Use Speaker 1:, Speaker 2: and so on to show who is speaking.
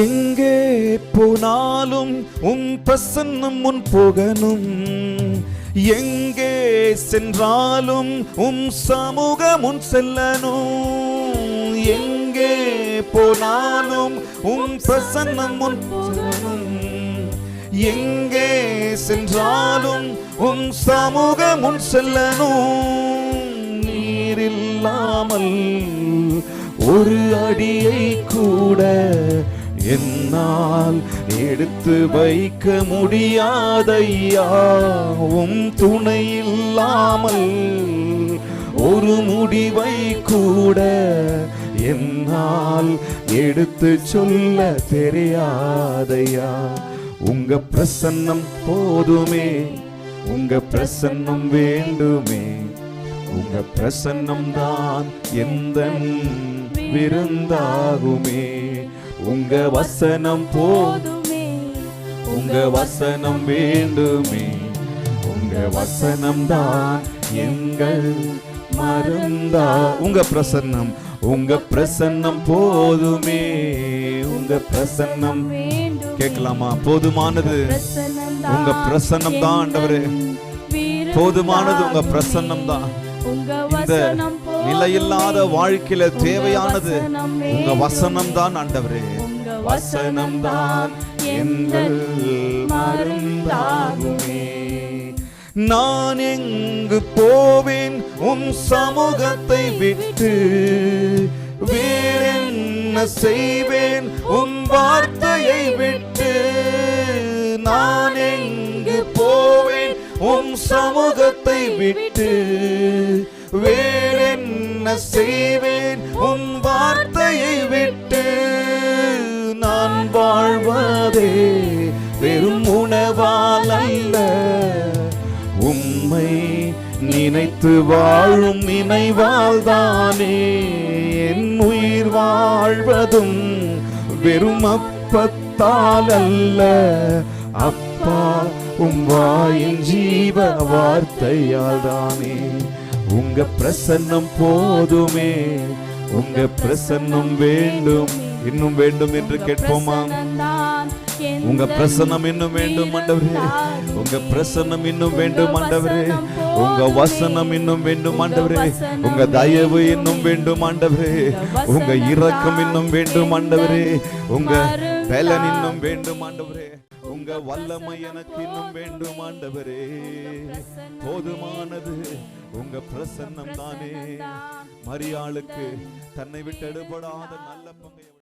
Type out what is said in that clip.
Speaker 1: எங்கே போனாலும் உன் பிரசன்னம் முன் போகணும் எங்கே சென்றாலும் உன் சமூகம் முன் செல்லணும் எங்கே போனாலும் உன் பிரசன்னம் முன் செல்லணும் எங்கே சென்றாலும் உன் சமூகம் முன் செல்லணும் நீரில்லாமல் ஒரு அடியை கூட என்னால் எடுத்து வைக்க முடியாதையா? உம் துணை இல்லாமல் ஒரு முடிவை கூட என்னால் எடுத்து சொல்ல தெரியாதையா? உங்க பிரசன்னம் போதுமே உங்க பிரசன்னம் வேண்டுமே. உங்க பிரசன்னம் தான் எந்த விருந்தாகுமே. உங்க வசனம்
Speaker 2: போதுமே.
Speaker 1: உங்க வசனம் வேண்டுமே. உங்க வசனம் தான் எங்கள் மருந்தா. உங்க பிரசன்னம் உங்க பிரசன்னம் போதுமே. உங்க பிரசன்னம் கேட்கலாமா? போதுமானது. உங்க பிரசன்னம் தான் ஆண்டவரே. போதுமானது உங்க பிரசன்னம் தான்.
Speaker 2: உங்க
Speaker 1: இந்த. நிலையில்லாத வாழ்க்கையில தேவையானது உங்க. வசனம் தான் ஆண்டவரே. வசனம் தான் எங்கள் மருந்தாகுமே. நான் எங்கு போவேன்? உன் சமூகத்தை விட்டு வேறென்ன செய்வேன்? உன் வார்த்தையை விட்டு நான் எங்கு போவேன்? உன் சமூகத்தை விட்டு என்ன செய்வேன் உன் வார்த்தையை விட்டு நான் வாழ்வதே வெறும் உணவால் அல்ல உம்மை நினைத்து வாழும் நினைவால் தானே என் உயிர் வாழ்வதும் வெறும் அப்பத்தால் அல்ல அப்பா உம் வாயின் ஜீவ வார்த்தையால் தானே உங்க பிரசன்னம் போதுமே. உங்க பிரசன்னம் வேண்டும். இன்னும் வேண்டும் என்று கேட்போமா? உங்க பிரசன்னம் இன்னும் வேண்டும் ஆண்டவரே. உங்க பிரசன்னம் இன்னும் வேண்டும் ஆண்டவரே. உங்க வசனம் இன்னும் வேண்டும் ஆண்டவரே. உங்க தயவு இன்னும் வேண்டும் ஆண்டவரே. உங்க இரக்கம் இன்னும் வேண்டும் ஆண்டவரே. உங்க பலன் இன்னும் வேண்டும் ஆண்டவரே. உங்க வல்லமை எனக்கு இன்னும் வேண்டும் ஆண்டவரே. போதுமானது. உங்க பிரசன்னம் தானே. மரியாளுக்கு தன்னை விட்டு எடுபடாத நல்ல பங்கை